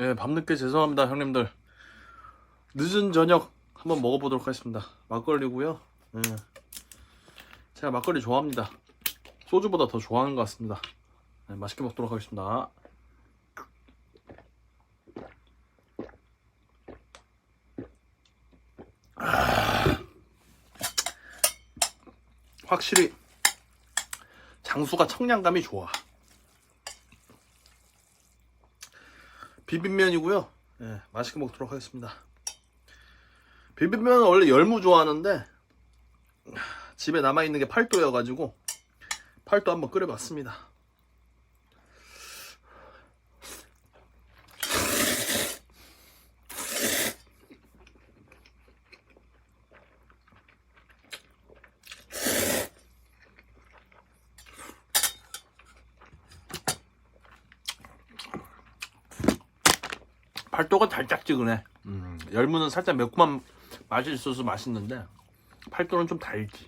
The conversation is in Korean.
예, 밤늦게 죄송합니다, 형님들. 늦은 저녁 한번 먹어보도록 하겠습니다. 막걸리고요. 예. 제가 막걸리 좋아합니다. 소주보다 더 좋아하는 것 같습니다. 네, 맛있게 먹도록 하겠습니다. 아, 확실히 장수가 청량감이 좋아. 비빔면이고요. 예, 맛있게 먹도록 하겠습니다. 비빔면은 원래 열무 좋아하는데 집에 남아 있는 게 팔도여가지고 팔도 한번 끓여봤습니다. 팔도가 달짝지근해. 음, 열무는 살짝 매콤한 맛이 있어서 맛있는데 팔도는 좀 달지.